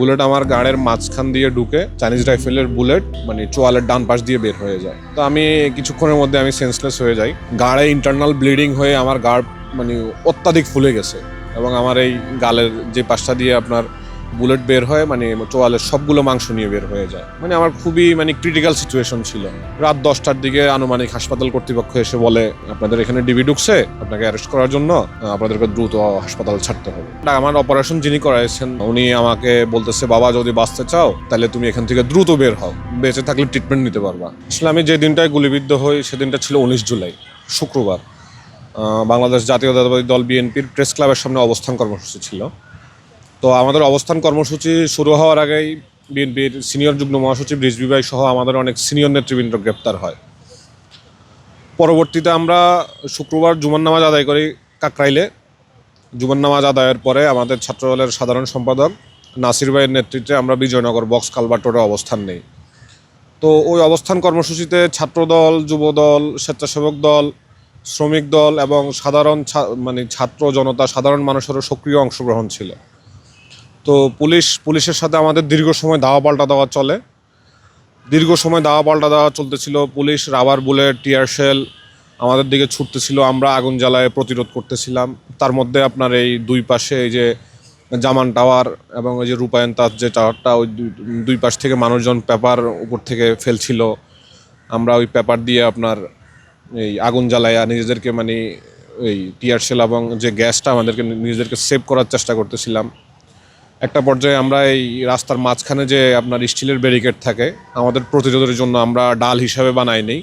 Bullet আমার গাড়ের মাঝখান দিয়ে ঢুকে চাইনিজ রাইফেলের বুলেট মানে চোয়ালের ডান পাশ দিয়ে বের হয়ে যায়। তো আমি কিছুক্ষণের মধ্যে আমি সেন্সলেস হয়ে যাই। গাড়ে ইন্টারনাল ব্লিডিং হয়ে আমার গাড় মানে অত্যাধিক ফুলে গেছে। এবং আমার এই গালের যে পাশটা দিয়ে আপনার বুলেট বের হয় মানে চোয়ালের সবগুলো মাংস নিয়ে বের হয়ে যায়। মানে আমার খুবই মানে ক্রিটিক্যাল সিচুয়েশন ছিল। রাত দশটার দিকে আনুমানিক হাসপাতাল কর্তৃপক্ষ এসে বলে, আপনাদের এখানে ডিবি ঢুকছে, আপনাকে অ্যারেস্ট করার জন্য আপনাদেরকে দ্রুত হাসপাতাল ছাড়তে হবে। আমার অপারেশন যিনি করাইছেন, উনি আমাকে বলতেছে, বাবা, যদি বাঁচতে চাও, তাহলে তুমি এখান থেকে দ্রুত বের হও। বেঁচে থাকলে ট্রিটমেন্ট নিতে পারবা। আসলে আমি যে দিনটায় গুলিবিদ্ধ হই, সেদিনটা ছিল উনিশ জুলাই, শুক্রবার। বাংলাদেশ জাতীয়তাবাদী দল বিএনপির প্রেস ক্লাবের সামনে অবস্থান কর্মসূচি ছিল। তো আমাদের অবস্থান কর্মসূচি শুরু হওয়ার আগেই বিএনপির সিনিয়র যুগ্ম মহাসচিব রিজভি ভাই সহ আমাদের অনেক সিনিয়র নেতৃবৃন্দ গ্রেপ্তার হয়। পরবর্তীতে আমরা শুক্রবার জুমার নামাজ আদায় করি কাকরাইলে। জুমার নামাজ আদায়ের পরে আমাদের ছাত্রদলের সাধারণ সম্পাদক নাসির ভাইয়ের নেতৃত্বে আমরা বিজয়নগর বক্স কালবাটোরে অবস্থান নেই। তো ওই অবস্থান কর্মসূচিতে ছাত্রদল, যুবদল, স্বেচ্ছাসেবক দল, শ্রমিক দল এবং সাধারণ মানে ছাত্র জনতা, সাধারণ মানুষেরও সক্রিয় অংশগ্রহণ ছিল। তো পুলিশ, পুলিশের সাথে আমাদের দীর্ঘ সময় দাওয়া পাল্টা দেওয়া চলে। দীর্ঘ সময় দাওয়া পাল্টা দেওয়া চলতেছিল। Police rubber bullet, tear shell আমাদের দিকে ছুটতেছিল। আমরা আগুন জ্বালায় প্রতিরোধ করতেছিলাম। তার মধ্যে আপনার এই দুই পাশে এই যে জামান টাওয়ার এবং ওই যে রূপায়ণ তার যে টাওয়ারটা, ওই দুই- পাশ থেকে মানুষজন পেপার উপর থেকে ফেলছিল। আমরা ওই পেপার দিয়ে আপনার এই আগুন জ্বালাইয়া নিজেদেরকে মানে এই টিয়ার শেল এবং যে গ্যাসটা আমাদেরকে নিজেদেরকে সেভ করার চেষ্টা করতেছিলাম। একটা পর্যায়ে আমরা এই রাস্তার মাঝখানে যে আপনার স্টিলের ব্যারিকেড থাকে, আমাদের প্রতিরোধের জন্য আমরা ডাল হিসাবে বানাই নেই।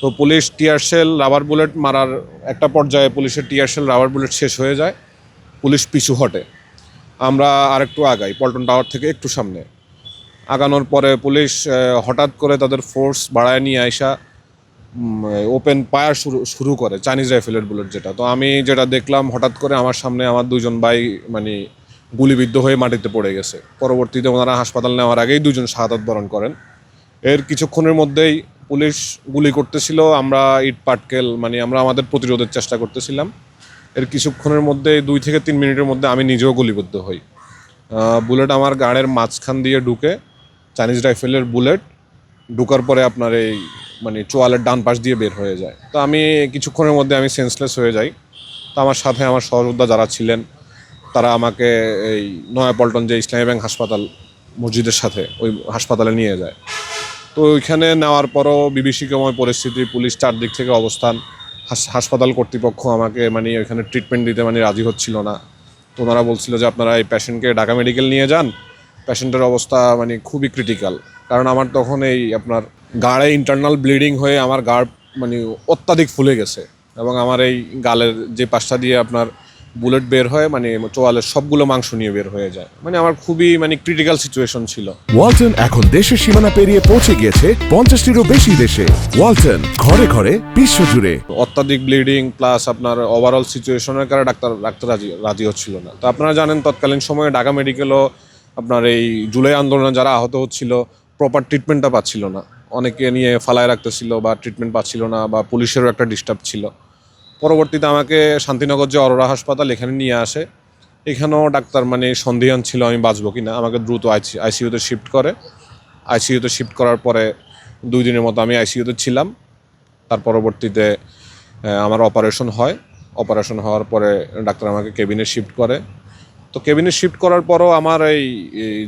তো police tear shell, rubber bullet মারার একটা পর্যায়ে পুলিশের টিয়ার শেল, রাবার বুলেট শেষ হয়ে যায়, পুলিশ পিছু হটে। আমরা আরেকটু আগাই, পল্টন টাওয়ার থেকে একটু সামনে। আগানোর পরে পুলিশ হঠাৎ করে তাদের ফোর্স বাড়ায় নিয়ে আইসা ওপেন পায়ার শুরু শুরু করে চাইনিজ রাইফেলের বুলেট যেটা। তো আমি যেটা দেখলাম, হঠাৎ করে আমার সামনে আমার দুজন ভাই মানে গুলিবিদ্ধ হয়ে মাটিতে পড়ে গেছে। পরবর্তীতে ওনারা হাসপাতাল নেওয়ার আগেই দুজন শাহাদাত বরণ করেন। এর কিছুক্ষণের মধ্যেই পুলিশ গুলি করতেছিল, আমরা ইট, পাটকেল মানে আমরা আমাদের প্রতিরোধের চেষ্টা করতেছিলাম। এর কিছুক্ষণের মধ্যে দুই থেকে তিন মিনিটের মধ্যে আমি নিজেও গুলিবদ্ধ হই। বুলেট আমার গাড়ের মাঝখান দিয়ে ঢুকে চাইনিজ রাইফেলের বুলেট ঢুকার পরে আপনার এই মানে চোয়ালের ডান পাশ দিয়ে বের হয়ে যায়। তো আমি কিছুক্ষণের মধ্যে আমি সেন্সলেস হয়ে যাই। তো আমার সাথে আমার সহযোদ্ধা যারা ছিলেন তারা আমাকে এই নয়াপল্টন যে ইসলামী ব্যাংক হাসপাতাল মসজিদের সাথে, ওই হাসপাতালে নিয়ে যায়। তো ওইখানে নেওয়ার পরও বিভীষিকাময় পরিস্থিতি, পুলিশ চারদিক থেকে অবস্থান, হাস- হাসপাতাল কর্তৃপক্ষ আমাকে মানে ওইখানে ট্রিটমেন্ট দিতে মানে রাজি হচ্ছিল না। তো ওনারা বলছিল যে, আপনারা এই পেশেন্টকে ঢাকা মেডিকেল নিয়ে যান। পেশেন্টের অবস্থা মানে খুবই ক্রিটিক্যাল কারণ আমার তখন এই আপনার গাড়ে ইন্টারনাল ব্লিডিং হয়ে আমার গাড় মানে অত্যাধিক ফুলে গেছে এবং আমার এই গালের যে পাশটা দিয়ে আপনার বুলেট বের হয় মানে চোয়ালের সবগুলো মাংস নিয়ে বের হয়ে যায়। মানে আমার খুবই মানে ক্রিটিক্যাল সিচুয়েশন ছিল। ওয়ালটন এখন দেশের সীমানা পেরিয়ে পৌঁছে গিয়েছে পঞ্চাশটিরও বেশি দেশে। ওয়ালটন ঘরে ঘরে বিশ্ব জুড়ে অত্যাধিক ব্লিডিং প্লাস আপনার ওভারঅল সিচুয়েশনের কারণে ডাক্তার ডাক্তার রাজি রাজি হচ্ছিল না। তো আপনারা জানেন তৎকালীন সময়ে ঢাকা মেডিকেলও আপনার এই জুলাই আন্দোলনে যারা আহত হচ্ছিল প্রপার ট্রিটমেন্টটা পাচ্ছিল না। অনেকে নিয়ে ফালায় রাখতেছিল বা ট্রিটমেন্ট পাচ্ছিল না বা পুলিশেরও একটা ডিস্টার্ব ছিল। পরবর্তীতে আমাকে শান্তিনগর যে অরোরা হাসপাতাল এখানে নিয়ে আসে এখানেও ডাক্তার মানে সন্দেহান ছিল আমি বাঁচবো কিনা। আমাকে দ্রুত আইসি আইসিইউতে শিফট করে। আইসিইউতে শিফট করার পরে দুই দিনের মতো আমি আইসিইউতে ছিলাম। তার পরবর্তীতে আমার অপারেশন হয়। অপারেশন হওয়ার পরে ডাক্তার আমাকে কেবিনে শিফট করে। তো কেবিনে শিফট করার পরও আমার এই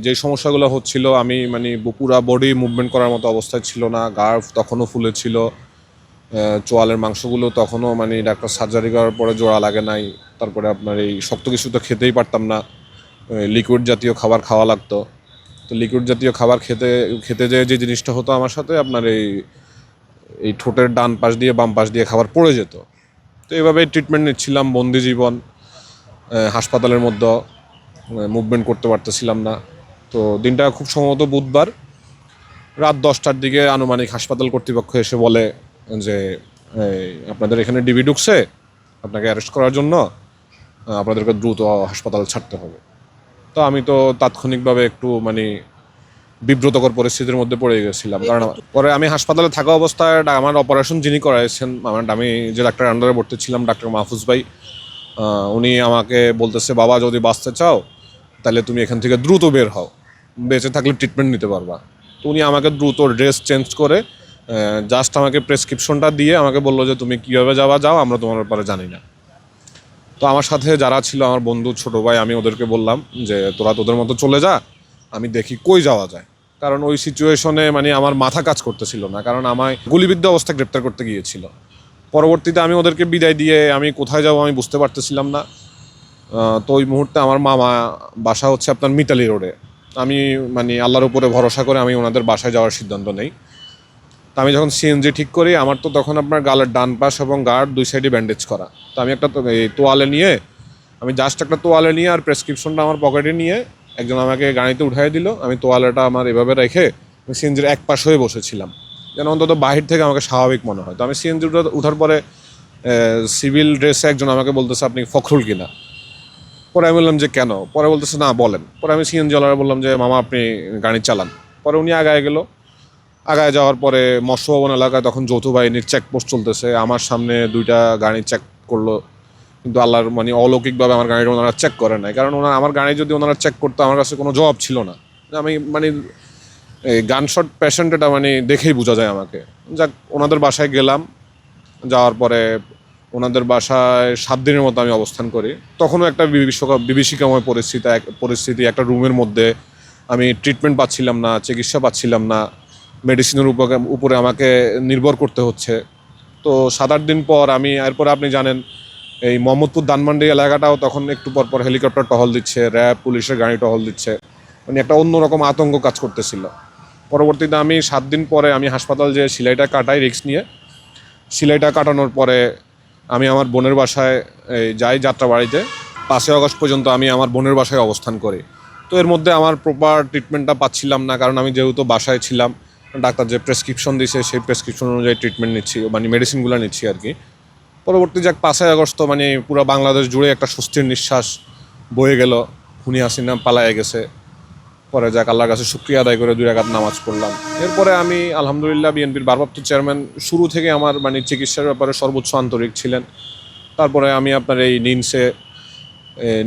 যে সমস্যাগুলো হচ্ছিল আমি মানে পুরা বডি মুভমেন্ট করার মতো অবস্থায় ছিল না। গার্ভ তখনও ফুলে ছিল। আহ, চোয়ালের মাংসগুলো তখনও মানে ডাক্তার সার্জারি করার পরে জোড়া লাগে নাই। তারপরে আপনার এই শক্ত কিছু তো খেতেই পারতাম না। লিকুইড জাতীয় খাবার খাওয়া লাগতো। তো লিকুইড জাতীয় খাবার খেতে খেতে যেয়ে যে জিনিসটা হতো আমার সাথে আপনার এই এই ঠোঁটের ডান পাশ দিয়ে বাম পাশ দিয়ে খাবার পড়ে যেত। তো এইভাবে ট্রিটমেন্ট নিচ্ছিলাম বন্দি জীবন হাসপাতালের মধ্যে। মুভমেন্ট করতে পারতেছিলাম না। তো দিনটা খুব সম্ভবত বুধবার। রাত দশটার দিকে আনুমানিক হাসপাতাল কর্তৃপক্ষ এসে বলে যে আপনাদের এখানে ডিবি ঢুকছে, আপনাকে অ্যারেস্ট করার জন্য আপনাদেরকে দ্রুত হাসপাতাল ছাড়তে হবে। তো আমি তো তাৎক্ষণিকভাবে একটু মানে বিব্রতকর পরিস্থিতির মধ্যে পড়ে গেছিলাম। কারণ পরে আমি হাসপাতালে থাকা অবস্থায় আমার অপারেশন যিনি করাইছেন আমার আমি যে ডাক্তার আন্ডারে ভর্তি ছিলাম ডাক্তার মাহফুজ ভাই উনি আমাকে বলতেছে, বাবা, যদি বাঁচতে চাও, তাহলে তুমি এখান থেকে দ্রুত বের হও। বেঁচে থাকলে ট্রিটমেন্ট নিতে পারবা। তো উনি আমাকে দ্রুত ড্রেস চেঞ্জ করে জাস্ট আমাকে প্রেসক্রিপশনটা দিয়ে আমাকে বলল যে, তুমি কীভাবে যাওয়া যাও, আমরা তোমার ব্যাপারে জানি না। তো আমার সাথে যারা ছিল, আমার বন্ধু, ছোট ভাই, আমি ওদেরকে বললাম যে, তোরা তোদের মতো চলে যা, আমি দেখি কই যাওয়া যায়। কারণ ওই সিচুয়েশনে মানে আমার মাথা কাজ করতেছিল না, কারণ আমায় গুলিবিদ্ধ অবস্থা গ্রেপ্তার করতে গিয়েছিল। পরবর্তীতে আমি ওদেরকে বিদায় দিয়ে আমি কোথায় যাব আমি বুঝতে পারতেছিলাম না। তো ওই মুহূর্তে আমার মামা বাসা হচ্ছে আপনার মিতালি রোডে। আমি মানে আল্লাহর উপরে ভরসা করে আমি ওনাদের বাসায় যাওয়ার সিদ্ধান্ত নেই। তো আমি যখন সিএনজি ঠিক করি, আমার তো তখন আপনার গালের ডান পাশ এবং গার্ড দুই সাইডে ব্যান্ডেজ করা। তো আমি একটা তোয়ালে নিয়ে, আমি জাস্ট একটা তোয়ালে নিয়ে আর প্রেসক্রিপশনটা আমার পকেটে নিয়ে একজন আমাকে গাড়িতে উঠাই দিল। আমি তোয়ালেটা আমার এভাবে রেখে আমি সিএনজির এক পাশ হয়ে বসেছিলাম। যেন অন্তত বাহির থেকে আমাকে স্বাভাবিক মনে হয়। তো আমি সিএনজি উঠার পরে সিভিল ড্রেসে একজন আমাকে বলতেছে, আপনি ফখরুল কিনা? পরে আমি বললাম যে, কেন? পরে বলতেছে, না, বলেন। পরে আমি সিএনজি বললাম যে, মামা, আপনি গাড়ি চালান। পরে উনি আগায় গেল। আগায় যাওয়ার পরে মৎস্য ভবন এলাকায় তখন যৌথ বাহিনীর চেকপোস্ট চলতেছে। আমার সামনে দুইটা গাড়ি চেক করল। কিন্তু আল্লাহর মানে অলৌকিকভাবে আমার গাড়িটা ওনারা চেক করে নাই। কারণ ওনারা আমার গাড়ি যদি ওনারা চেক করতো, আমার কাছে কোনো জবাব ছিল না। আমি মানে এই গানশট পেশেন্ট এটা মানে দেখেই বোঝা যায় আমাকে। যাক, ওনাদের বাসায় গেলাম। যাওয়ার পরে ওনাদের বাসায় সাত দিনের মতো আমি অবস্থান করি। তখনও একটা বিভীষক- বিভীষিকাময় পরিস্থিতি পরিস্থিতি, একটা রুমের মধ্যে আমি ট্রিটমেন্ট পাচ্ছিলাম না, চিকিৎসা পাচ্ছিলাম না। মেডিসিনের উপরে আমাকে নির্ভর করতে হচ্ছে। তো সাত আট দিন পর আমি এরপর আপনি জানেন, এই মোহাম্মদপুর দানমান্ডি এলাকাটাও তখন একটু পর পর হেলিকপ্টার টহল দিচ্ছে র্যাব পুলিশের গাড়ি টহল দিচ্ছে। মানে একটা অন্যরকম আতঙ্ক কাজ করতেছিল। পরবর্তীতে আমি সাত দিন পরে আমি হাসপাতাল যে সিলাইটা কাটাই রিক্স নিয়ে। সিলাইটা কাটানোর পরে আমি আমার বোনের বাসায় যাই যাত্রা বাড়িতে পাঁচই আগস্ট পর্যন্ত আমি আমার বোনের বাসায় অবস্থান করি। তো এর মধ্যে আমার প্রপার ট্রিটমেন্টটা পাচ্ছিলাম না, কারণ আমি যেহেতু বাসায় ছিলাম ডাক্তার যে প্রেসক্রিপশন দিয়েছে সেই প্রেসক্রিপশন অনুযায়ী ট্রিটমেন্ট নিচ্ছি মানে মেডিসিনগুলো নিচ্ছি আর কি। পরবর্তী যাক, পাঁচই আগস্ট মানে পুরো বাংলাদেশ জুড়ে একটা স্বস্তির নিঃশ্বাস বয়ে গেল। খুনি হাসিনা পালায় গেছে। পরে যাক, আল্লাহর কাছে শুক্রিয়া আদায় করে দুই রাকাত নামাজ পড়লাম। এরপরে আমি, আলহামদুলিল্লাহ, বিএনপির ভারপ্রাপ্ত চেয়ারম্যান শুরু থেকে আমার মানে চিকিৎসার ব্যাপারে সর্বোচ্চ আন্তরিক ছিলেন। তারপরে আমি আপনার এই নিনসে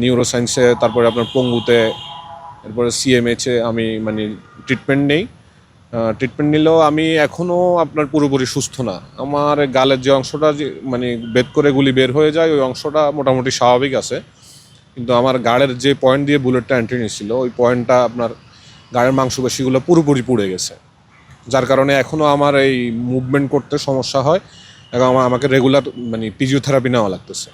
নিউরো সায়েন্সে তারপরে আপনার পঙ্গুতে, এরপরে সিএমএচে আমি মানে ট্রিটমেন্ট নেই। ট্রিটমেন্ট নিলেও আমি এখনও আপনার পুরোপুরি সুস্থ না। আমার গালের যে অংশটা যে মানে বেদ করে গুলি বের হয়ে যায়, ওই অংশটা মোটামুটি স্বাভাবিক আছে। কিন্তু আমার গাড়ের যে পয়েন্ট দিয়ে বুলেটটা এন্ট্রি নিয়েছিল, ওই পয়েন্টটা আপনার গাড়ের মাংসপেশিগুলো পুরোপুরি পুড়ে গেছে। যার কারণে এখনও আমার এই মুভমেন্ট করতে সমস্যা হয় এবং আমাকে রেগুলার মানে ফিজিওথেরাপি নেওয়া লাগতেছে।